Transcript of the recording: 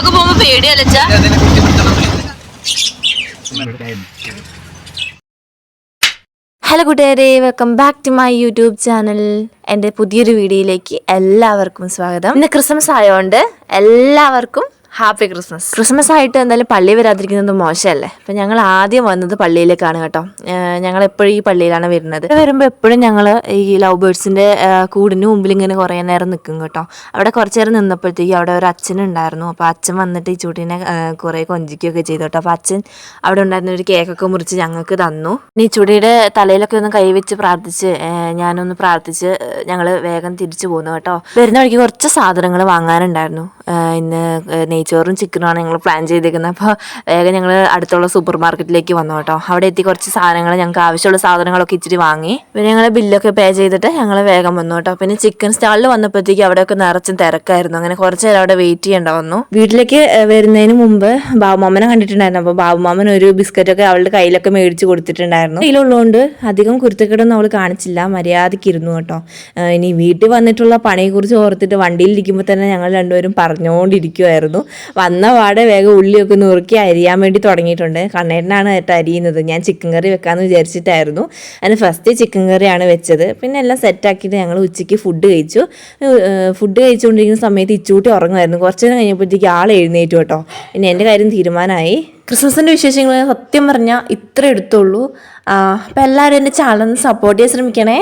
ട്രിപ്പൊക്കെ പോകുമ്പോ പേടിയല്ല ഹലോ കൂട്ടുകാരെ welcome back to my YouTube channel. എന്റെ പുതിയൊരു വീഡിയോയിലേക്ക് എല്ലാവർക്കും സ്വാഗതം. ഇന്ന് ക്രിസ്മസ് ആയതുകൊണ്ട് എല്ലാവർക്കും ഹാപ്പി ക്രിസ്മസ്. ക്രിസ്മസ് ആയിട്ട് എന്തായാലും പള്ളി വരാതിരിക്കുന്നത് മോശമല്ലേ? അപ്പം ഞങ്ങൾ ആദ്യം വന്നത് പള്ളിയിലേക്കാണ് കേട്ടോ. ഞങ്ങൾ എപ്പോഴും ഈ പള്ളിയിലാണ് വരുന്നത്. വരുമ്പോൾ എപ്പോഴും ഞങ്ങൾ ഈ ലവ് ബേർഡ്സിന്റെ കൂടിന് മുമ്പിൽ ഇങ്ങനെ കുറേ നേരം നിൽക്കും കേട്ടോ. അവിടെ കുറച്ച് നേരം നിന്നപ്പോഴത്തേക്ക് അവിടെ ഒരു അച്ഛനുണ്ടായിരുന്നു അപ്പോൾ അച്ഛൻ വന്നിട്ട് ഈ ചൂടിനെ കുറേ കൊഞ്ചിക്കുകയൊക്കെ ചെയ്തു കേട്ടോ. അപ്പോൾ അച്ഛൻ അവിടെ ഉണ്ടായിരുന്ന ഒരു കേക്കൊക്കെ മുറിച്ച് ഞങ്ങൾക്ക് തന്നു. ഈ ചുടിയുടെ തലയിലൊക്കെ ഒന്ന് കൈവച്ച് പ്രാർത്ഥിച്ച് ഞാനൊന്ന് പ്രാർത്ഥിച്ച് ഞങ്ങൾ വേഗം തിരിച്ചു പോന്നു കേട്ടോ. വരുന്ന വഴിക്ക് കുറച്ച് സാധനങ്ങൾ വാങ്ങാനുണ്ടായിരുന്നു. ഇന്ന് നെയ്ച്ചോറും ചിക്കനുമാണ് ഞങ്ങൾ പ്ലാൻ ചെയ്തേക്കുന്നത് അപ്പോൾ വേഗം ഞങ്ങൾ അടുത്തുള്ള സൂപ്പർ മാർക്കറ്റിലേക്ക് വന്നു കേട്ടോ. അവിടെ എത്തി കുറച്ച് സാധനങ്ങൾ ഞങ്ങൾക്ക് ആവശ്യമുള്ള സാധനങ്ങളൊക്കെ ഇച്ചിരി വാങ്ങി. പിന്നെ ഞങ്ങൾ ബില്ലൊക്കെ പേ ചെയ്തിട്ട് ഞങ്ങൾ വേഗം വന്നു കേട്ടോ. പിന്നെ ചിക്കൻ സ്റ്റാളിൽ വന്നപ്പോഴത്തേക്ക് അവിടെയൊക്കെ നിറച്ചും തിരക്കായിരുന്നു. അങ്ങനെ കുറച്ച് നേരം അവിടെ വെയിറ്റ് ചെയ്യേണ്ട വന്നു. വീട്ടിലേക്ക് വരുന്നതിന് മുമ്പ് ബാബുമാമനെ കണ്ടിട്ടുണ്ടായിരുന്നു. അപ്പോൾ ബാബുമാമൻ ഒരു ബിസ്ക്കറ്റൊക്കെ അവളുടെ കയ്യിലൊക്കെ മേടിച്ച് കൊടുത്തിട്ടുണ്ടായിരുന്നു. കയ്യിലുള്ളതുകൊണ്ട് അധികം കുരുത്തക്കേടൊന്നും അവൾ കാണിച്ചില്ല. മര്യാദയ്ക്ക് ഇരുന്നു കേട്ടോ. ഇനി വീട്ടിൽ വന്നിട്ടുള്ള പണിയെക്കുറിച്ച് ഓർത്തിട്ട് വണ്ടിയിലിരിക്കുമ്പോൾ തന്നെ ഞങ്ങൾ രണ്ടുപേരും പറഞ്ഞുകൊണ്ടിരിക്കുമായിരുന്നു വന്ന പാടെ വേഗം ഉള്ളിയൊക്കെ നുറുക്കി അരിയാൻ വേണ്ടി തുടങ്ങിയിട്ടുണ്ട്. കണ്ണേട്ടനാണ് കേട്ടോ അരിയുന്നത്. ഞാൻ ചിക്കൻ കറി വെക്കാമെന്ന് വിചാരിച്ചിട്ടായിരുന്നു. അതിന് ഫസ്റ്റ് ചിക്കൻ കറിയാണ് വെച്ചത്. പിന്നെ എല്ലാം സെറ്റാക്കിയിട്ട് ഞങ്ങൾ ഉച്ചയ്ക്ക് ഫുഡ് കഴിച്ചു. ഫുഡ് കഴിച്ചുകൊണ്ടിരിക്കുന്ന സമയത്ത് ഇച്ചൂട്ടി ഉറങ്ങുമായിരുന്നു. കുറച്ച് നേരം കഴിഞ്ഞപ്പോഴത്തേക്ക് ആൾ എഴുന്നേറ്റു കേട്ടോ. പിന്നെ എന്റെ കാര്യം തീരുമാനമായി. ക്രിസ്മസിന്റെ വിശേഷങ്ങൾ സത്യം പറഞ്ഞാൽ ഇത്ര എടുത്തുള്ളൂ. അപ്പോൾ എല്ലാവരും എന്റെ ചാനൽ സപ്പോർട്ട് ചെയ്യാൻ ശ്രമിക്കണേ.